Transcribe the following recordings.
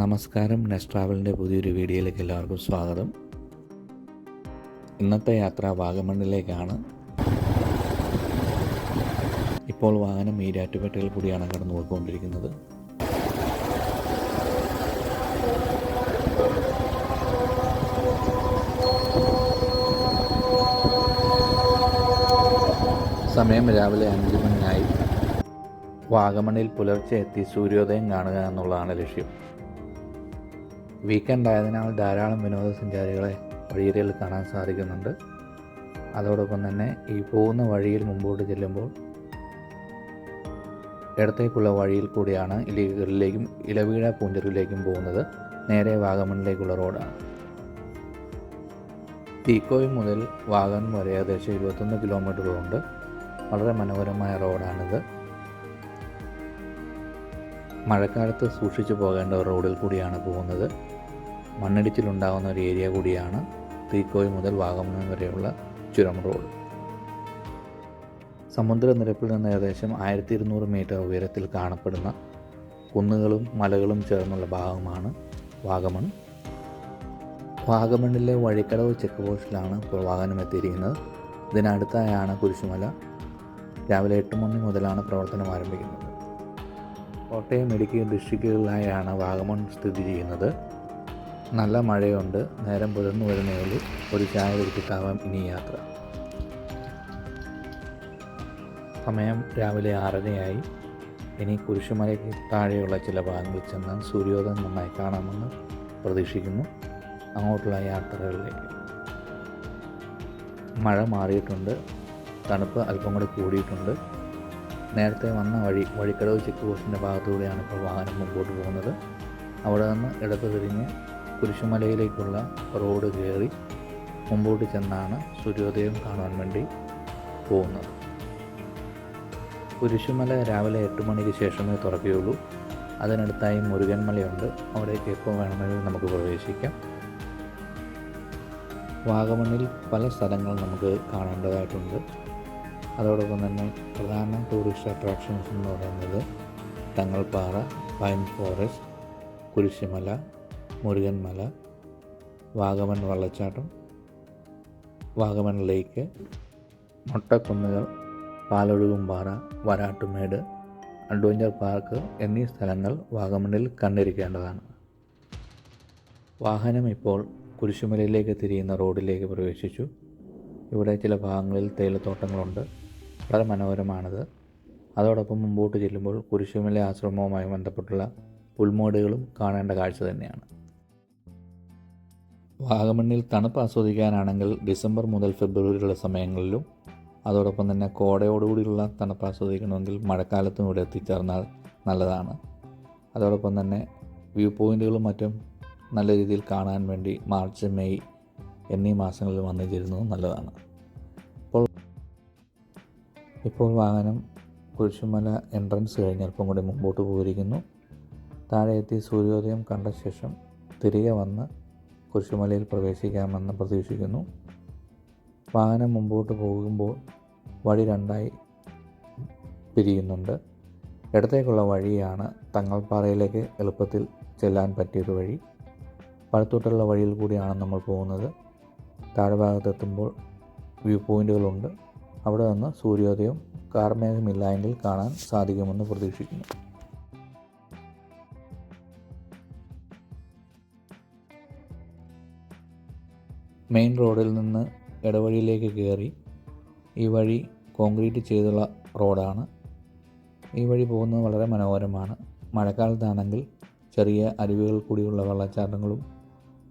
നമസ്കാരം നെസ്റ്റ് ട്രാവലിന്റെ പുതിയൊരു വീഡിയോയിലേക്ക് എല്ലാവർക്കും സ്വാഗതം. ഇന്നത്തെ യാത്ര വാഗമണ്ണിലേക്കാണ്. ഇപ്പോൾ വാഹനം ഈരാറ്റുപേട്ടയിൽ കൂടിയാണ് കടന്നു പോയിക്കൊണ്ടിരിക്കുന്നത് സമയം രാവിലെ അഞ്ച് മണിയായി. വാഗമണ്ണിൽ പുലർച്ചെ എത്തി സൂര്യോദയം കാണുക എന്നുള്ളതാണ് ലക്ഷ്യം. വീക്കെൻഡ് ആയതിനാൽ ധാരാളം വിനോദസഞ്ചാരികളെ വഴിയരികിൽ കാണാൻ സാധിക്കുന്നുണ്ട്. അതോടൊപ്പം തന്നെ ഈ പോകുന്ന വഴിയിൽ മുമ്പോട്ട് ചെല്ലുമ്പോൾ ഇടത്തേക്കുള്ള വഴിയിൽ കൂടിയാണ് ഇലകളിലേക്കും ഇലവീഴ പൂഞ്ചറിലേക്കും പോകുന്നത്. നേരെ വാഗമണിലേക്കുള്ള റോഡാണ്. തീക്കോയ് മുതൽ വാഗമൺ വരെ ഏകദേശം ഇരുപത്തൊന്ന് കിലോമീറ്ററുകളുണ്ട് വളരെ മനോഹരമായ റോഡാണിത്. മഴക്കാലത്ത് സൂക്ഷിച്ചു പോകേണ്ട റോഡിൽ കൂടിയാണ് പോകുന്നത്. മണ്ണിടിച്ചിലുണ്ടാകുന്ന ഒരു ഏരിയ കൂടിയാണ് തീക്കോയ് മുതൽ വാഗമൺ വരെയുള്ള ചുരം റോഡ്. സമുദ്രനിരപ്പിൽ നിന്ന് ഏകദേശം ആയിരത്തി ഇരുന്നൂറ് മീറ്റർ ഉയരത്തിൽ കാണപ്പെടുന്ന കുന്നുകളും മലകളും ചേർന്നുള്ള ഭാഗമാണ് വാഗമൺ വാഗമണ്ണിലെ വഴിക്കടവ് ചെക്ക് പോസ്റ്റിലാണ് ഇപ്പോൾ വാഹനം എത്തിയിരിക്കുന്നത് ഇതിനടുത്തായാണ് കുരിശുമല. രാവിലെ എട്ട് മണി മുതലാണ് പ്രവർത്തനം ആരംഭിക്കുന്നത്. കോട്ടയം ഇടുക്കി ഡിസ്ട്രിക്റ്റുകളിലായാണ് വാഗമൺ സ്ഥിതി ചെയ്യുന്നത്. നല്ല മഴയുണ്ട്. നേരം പുലർന്നു വരുന്നേ ഉള്ളൂ. ഒരു ചായ കുടിച്ചിട്ടാവാം ഇനി യാത്ര. സമയം രാവിലെ ആറരയായി. ഇനി കുരിശുമലയ്ക്ക് താഴെയുള്ള ചില ഭാഗങ്ങളിൽ ചെന്ന് സൂര്യോദയം നന്നായി കാണാമെന്ന് പ്രതീക്ഷിക്കുന്നു. അങ്ങോട്ടുള്ള യാത്രകളിലേക്ക്. മഴ മാറിയിട്ടുണ്ട്. തണുപ്പ് അല്പം കൂടി കൂടിയിട്ടുണ്ട്. നേരത്തെ വന്ന വഴി വഴിക്കടവ് ചെക്ക് പോസ്റ്റിന്റെ ഭാഗത്തൂടെയാണ് ഇപ്പോൾ വാഹനം മുമ്പോട്ട് പോകുന്നത്. അവിടെ നിന്ന് ഇടത്ത് തിരിഞ്ഞ് കുരിശുമലയിലേക്കുള്ള റോഡ് കയറി മുമ്പോട്ട് ചെന്നാണ് സൂര്യോദയം കാണാൻ വേണ്ടി പോകുന്നത്. കുരിശുമല രാവിലെ എട്ട് മണിക്ക് ശേഷമേ തുറക്കുകയുള്ളൂ. അതിനടുത്തായി മുരുകൻമലയുണ്ട് അവിടേക്ക് എപ്പോൾ വേണമെങ്കിലും നമുക്ക് പ്രവേശിക്കാം. വാഗമണ്ണിൽ പല സ്ഥലങ്ങൾ നമുക്ക് കാണേണ്ടതായിട്ടുണ്ട്. അതോടൊപ്പം തന്നെ പ്രധാന ടൂറിസ്റ്റ് അട്രാക്ഷൻസ് എന്ന് പറയുന്നത് തങ്ങൾപ്പാറ പൈൻ ഫോറസ്റ്റ് കുരിശുമല മുരുകൻമല വാഗമൺ വെള്ളച്ചാട്ടം വാഗമൺ ലേക്ക് മൊട്ടക്കുന്നുകൾ പാലൊഴുകുംപാറ വരാട്ടുമേട് അഡ്വഞ്ചർ പാർക്ക് എന്നീ സ്ഥലങ്ങൾ വാഗമണ്ണിൽ കണ്ടിരിക്കേണ്ടതാണ്. വാഹനം ഇപ്പോൾ കുരിശുമലയിലേക്ക് തിരിയുന്ന റോഡിലേക്ക് പ്രവേശിച്ചു. ഇവിടെ ചില ഭാഗങ്ങളിൽ തേയിലത്തോട്ടങ്ങളുണ്ട്. വളരെ മനോഹരമാണിത്. അതോടൊപ്പം മുമ്പോട്ട് ചെല്ലുമ്പോൾ കുരിശുമല ആശ്രമവുമായി ബന്ധപ്പെട്ടുള്ള പുൽമോടുകളും കാണേണ്ട കാഴ്ച തന്നെയാണ്. വാഗമണ്ണിൽ തണുപ്പ് ആസ്വദിക്കാനാണെങ്കിൽ ഡിസംബർ മുതൽ ഫെബ്രുവരിയുള്ള സമയങ്ങളിലും അതോടൊപ്പം തന്നെ കോടയോടുകൂടിയുള്ള തണുപ്പ് ആസ്വദിക്കണമെങ്കിൽ മഴക്കാലത്തും ഇവിടെ എത്തിച്ചേർന്നാൽ നല്ലതാണ്. അതോടൊപ്പം തന്നെ വ്യൂ പോയിന്റുകളും മറ്റും നല്ല രീതിയിൽ കാണാൻ വേണ്ടി മാർച്ച് മെയ് എന്നീ മാസങ്ങളിൽ വന്നു ചേരുന്നത് നല്ലതാണ്. ഇപ്പോൾ ഇപ്പോൾ വാഹനം കുരിശുമല എൻട്രൻസ് കഴിഞ്ഞ് അല്പം കൂടി മുമ്പോട്ട് പോയിരിക്കുന്നു. താഴെ എത്തി സൂര്യോദയം കണ്ട ശേഷം തിരികെ വന്ന് കുരിശുമലയിൽ പ്രവേശിക്കാമെന്ന് പ്രതീക്ഷിക്കുന്നു. വാഹനം മുമ്പോട്ട് പോകുമ്പോൾ വഴി രണ്ടായി പിരിയുന്നുണ്ട്. ഇടത്തേക്കുള്ള വഴിയാണ് തങ്ങൾപ്പാറയിലേക്ക് എളുപ്പത്തിൽ ചെല്ലാൻ പറ്റിയൊരു വഴി. വലത്തോട്ടുള്ള വഴിയിൽ കൂടിയാണ് നമ്മൾ പോകുന്നത്. താഴ്ഭാഗത്തെത്തുമ്പോൾ വ്യൂ പോയിന്റുകളുണ്ട് അവിടെ നിന്ന് സൂര്യോദയം കാർമേഘമില്ലായെങ്കിൽ കാണാൻ സാധിക്കുമെന്ന് പ്രതീക്ഷിക്കുന്നു. മെയിൻ റോഡിൽ നിന്ന് ഇടവഴിയിലേക്ക് കയറി ഈ വഴി കോൺക്രീറ്റ് ചെയ്തുള്ള റോഡാണ്. ഈ വഴി പോകുന്നത് വളരെ മനോഹരമാണ്. മഴക്കാലത്താണെങ്കിൽ ചെറിയ അരുവികൾ കൂടിയുള്ള വെള്ളച്ചാട്ടങ്ങളും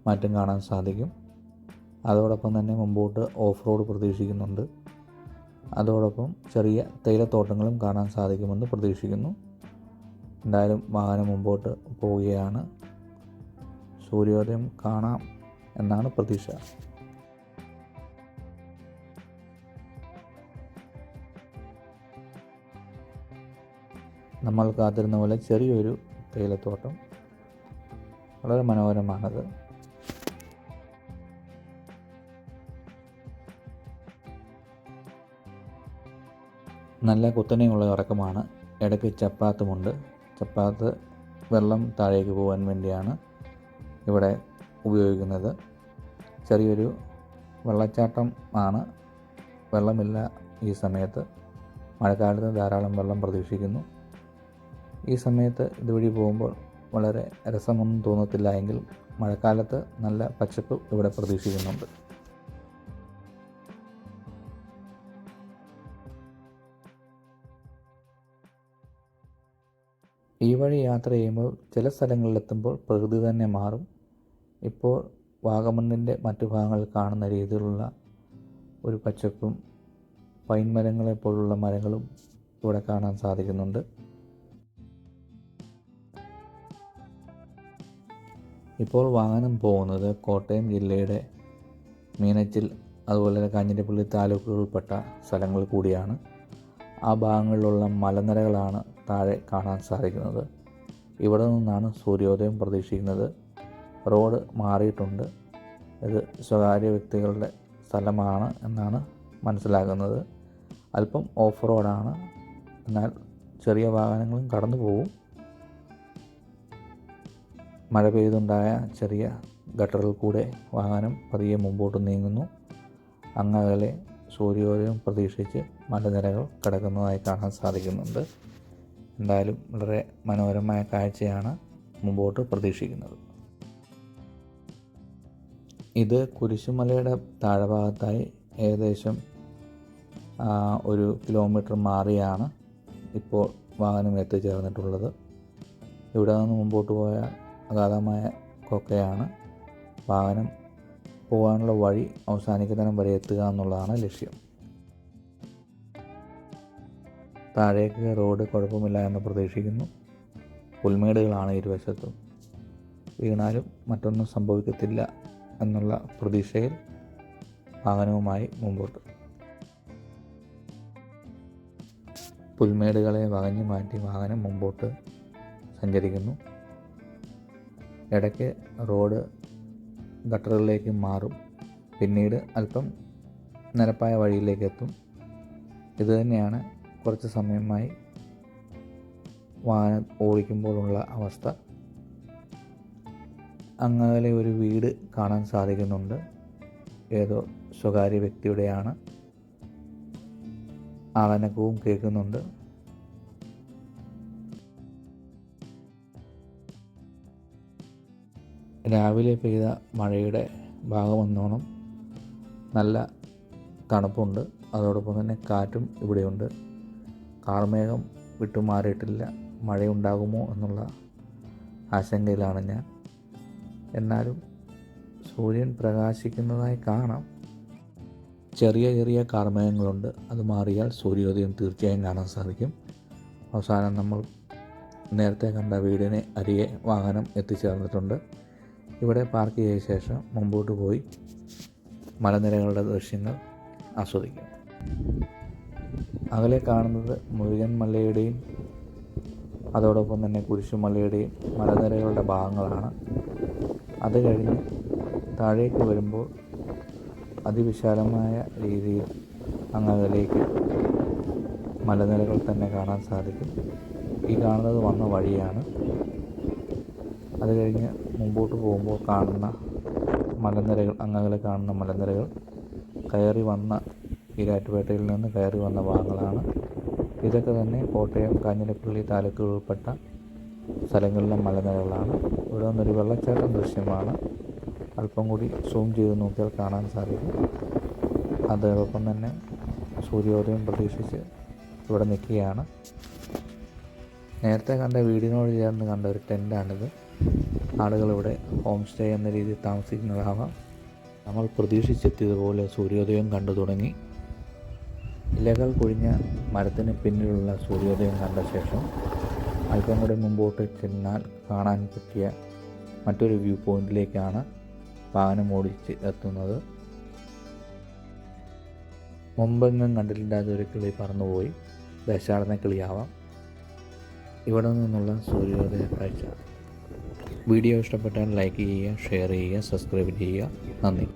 മറ്റും കാണാൻ സാധിക്കും. അതോടൊപ്പം തന്നെ മുമ്പോട്ട് ഓഫ് റോഡ് പ്രതീക്ഷിക്കുന്നുണ്ട്. അതോടൊപ്പം ചെറിയ തേയിലത്തോട്ടങ്ങളും കാണാൻ സാധിക്കുമെന്ന് പ്രതീക്ഷിക്കുന്നു. എന്തായാലും വാഹനം മുമ്പോട്ട് പോവുകയാണ്. സൂര്യോദയം കാണാം. എന്നാണ് പ്രതീക്ഷ. നമ്മൾ കാത്തിരുന്ന പോലെ ചെറിയൊരു തേയിലത്തോട്ടം. വളരെ മനോഹരമാണത്. നല്ല കുത്തനെയുള്ള ഇറക്കമാണ് ഇടയ്ക്ക് ചപ്പാത്തുമുണ്ട്. ചപ്പാത്ത് വെള്ളം താഴേക്ക് പോകാൻ വേണ്ടിയാണ് ഇവിടെ ഉപയോഗിക്കുന്നത്. ചെറിയൊരു വെള്ളച്ചാട്ടം ആണ്. വെള്ളമില്ല ഈ സമയത്ത്. മഴക്കാലത്ത് ധാരാളം വെള്ളം പ്രതീക്ഷിക്കുന്നു. ഈ സമയത്ത് ഇതുവഴി പോകുമ്പോൾ വളരെ രസമൊന്നും തോന്നത്തില്ല എങ്കിൽ മഴക്കാലത്ത് നല്ല പച്ചപ്പ് ഇവിടെ പ്രതീക്ഷിക്കുന്നുണ്ട്. ഈ വഴി യാത്ര ചെയ്യുമ്പോൾ ചില സ്ഥലങ്ങളിലെത്തുമ്പോൾ പ്രകൃതി തന്നെ മാറും. ഇപ്പോൾ വാഗമണ്ണിന്റെ മറ്റു ഭാഗങ്ങളിൽ കാണുന്ന രീതിയിലുള്ള ഒരു പച്ചപ്പും പൈൻ മരങ്ങളെ പോലുള്ള മരങ്ങളും ഇവിടെ കാണാൻ സാധിക്കുന്നുണ്ട്. ഇപ്പോൾ വാഹനം പോകുന്നത് കോട്ടയം ജില്ലയുടെ മീനച്ചിൽ അതുപോലെ കാഞ്ഞിരപ്പള്ളി താലൂക്കുകൾ ഉൾപ്പെട്ട സ്ഥലങ്ങൾ കൂടിയാണ്. ആ ഭാഗങ്ങളിലുള്ള മലനിരകളാണ് താഴെ കാണാൻ സാധിക്കുന്നത്. ഇവിടെ നിന്നാണ് സൂര്യോദയം പ്രതീക്ഷിക്കുന്നത്. റോഡ് മാറിയിട്ടുണ്ട്. ഇത് സ്വകാര്യ വ്യക്തികളുടെ സ്ഥലമാണ് എന്നാണ് മനസ്സിലാകുന്നത്. അല്പം ഓഫ് റോഡാണ്. എന്നാൽ ചെറിയ വാഹനങ്ങളും കടന്നു പോകും. മഴ പെയ്തുണ്ടായ ചെറിയ ഗട്ടറിൽ കൂടെ വാഹനം പതിയെ മുമ്പോട്ട് നീങ്ങുന്നു. അങ്ങകലെ സൂര്യോദയം പ്രതീക്ഷിച്ച് മലനിരകൾ കിടക്കുന്നതായി കാണാൻ സാധിക്കുന്നുണ്ട്. എന്തായാലും വളരെ മനോഹരമായ കാഴ്ചയാണ് മുമ്പോട്ട് പ്രതീക്ഷിക്കുന്നത്. ഇത് കുരിശുമലയുടെ താഴ്ഭാഗത്തായി ഏകദേശം ഒരു കിലോമീറ്റർ മാറിയാണ് ഇപ്പോൾ വാഹനം എത്തിച്ചേർന്നിട്ടുള്ളത്. ഇവിടെ നിന്ന് മുമ്പോട്ട് പോയ അഗാധമായ കൊക്കയാണ് വാഹനം പോകാനുള്ള വഴി അവസാനിക്കുന്നിടം വരെ എത്തുക എന്നുള്ളതാണ് ലക്ഷ്യം. താഴേക്ക് റോഡ് കുഴപ്പമില്ല എന്ന് പ്രതീക്ഷിക്കുന്നു. പുൽമേടുകളാണ് ഇരുവശത്തും. വീണാലും മറ്റൊന്നും സംഭവിക്കത്തില്ല. എന്നുള്ള പ്രതീക്ഷയിൽ വാഹനവുമായി മുമ്പോട്ട്. പുൽമേടുകളെ വകഞ്ഞു മാറ്റി വാഹനം മുമ്പോട്ട് സഞ്ചരിക്കുന്നു. ഇടയ്ക്ക് റോഡ് ഗട്ടറുകളിലേക്ക് മാറും. പിന്നീട് അല്പം നിരപ്പായ വഴിയിലേക്ക് എത്തും. ഇതുതന്നെയാണ് കുറച്ച് സമയമായി വാഹനം ഓടിക്കുമ്പോഴുള്ള അവസ്ഥ. അങ്ങനെ ഒരു വീട് കാണാൻ സാധിക്കുന്നുണ്ട്. ഏതോ സ്വകാര്യ വ്യക്തിയുടെയാണ്. ആളനക്കവും കേൾക്കുന്നുണ്ട്. രാവിലെ പെയ്ത മഴയുടെ ഭാഗമെന്നോണം നല്ല തണുപ്പുണ്ട്. അതോടൊപ്പം തന്നെ കാറ്റും ഇവിടെയുണ്ട്. കാർമേഘം വിട്ടുമാറിയിട്ടില്ല. മഴയുണ്ടാകുമോ എന്നുള്ള ആശങ്കയിലാണ് ഞാൻ. എന്നാലും സൂര്യൻ പ്രകാശിക്കുന്നതായി കാണാം. ചെറിയ ചെറിയ കാർമേഘങ്ങളുണ്ട്. അത് മാറിയാൽ സൂര്യോദയം തീർച്ചയായും കാണാൻ സാധിക്കും. അവസാനം നമ്മൾ നേരത്തെ കണ്ട വീടിന് അരികെ വാഹനം എത്തിച്ചേർന്നിട്ടുണ്ട്. ഇവിടെ പാർക്ക് ചെയ്ത ശേഷം മുമ്പോട്ട് പോയി മലനിരകളുടെ ദൃശ്യങ്ങൾ ആസ്വദിക്കാം. അകലെ കാണുന്നത് മുരുകൻ മലയുടെയും അതോടൊപ്പം തന്നെ കുരിശുമലയുടെയും മലനിരകളുടെ ഭാഗങ്ങളാണ്. അത് കഴിഞ്ഞ് താഴേക്ക് വരുമ്പോൾ അതിവിശാലമായ രീതിയിൽ അങ്ങകലേക്ക് മലനിരകൾ തന്നെ കാണാൻ സാധിക്കും. ഈ കാണുന്നത് വന്ന വഴിയാണ്. അത് കഴിഞ്ഞ് മുമ്പോട്ട് പോകുമ്പോൾ കാണുന്ന മലനിരകൾ അങ്ങകലെ കാണുന്ന മലനിരകൾ കയറി വന്ന ഈരാറ്റുപേട്ടയിൽ നിന്ന് കയറി വന്ന ഭാഗങ്ങളാണ്. ഇതൊക്കെ തന്നെ കോട്ടയം കാഞ്ഞിരപ്പള്ളി താലൂക്കുകൾ ഉൾപ്പെട്ട സ്ഥലങ്ങളിലെ മലനിരകളാണ്. ഇവിടെ നിന്നൊരു വെള്ളച്ചാട്ടം ദൃശ്യമാണ്. അല്പം കൂടി സൂം ചെയ്ത് നോക്കിയാൽ കാണാൻ സാധിക്കും. അതോടൊപ്പം തന്നെ സൂര്യോദയം പ്രതീക്ഷിച്ച് ഇവിടെ നിൽക്കുകയാണ്. നേരത്തെ കണ്ട വീടിനോട് ചേർന്ന് കണ്ട ഒരു ടെന്റാണിത് ആളുകൾ ഇവിടെ ഹോം സ്റ്റേ എന്ന രീതിയിൽ താമസിക്കുന്നതാവാം. നമ്മൾ പ്രതീക്ഷിച്ചെത്തിയതുപോലെ സൂര്യോദയം കണ്ടു തുടങ്ങി. ഇലകൾ കൊഴിഞ്ഞ മരത്തിന് പിന്നിലുള്ള സൂര്യോദയം കണ്ട ശേഷം അല്പം കൂടി മുമ്പോട്ട് ചെന്നാൽ കാണാൻ പറ്റിയ മറ്റൊരു വ്യൂ പോയിന്റിലേക്കാണ് വാഹനം ഓടിച്ച് എത്തുന്നത്. മുമ്പെങ്ങും കണ്ടിട്ടില്ലാത്ത ഒരു കിളി പറന്നുപോയി. ദശാടന കിളിയാവാം. ഇവിടെ നിന്നുള്ള സൂര്യോദയ കാഴ്ച. വീഡിയോ ഇഷ്ടപ്പെട്ടാൽ ലൈക്ക് ചെയ്യുക ഷെയർ ചെയ്യുക സബ്സ്ക്രൈബ് ചെയ്യുക. നന്ദി.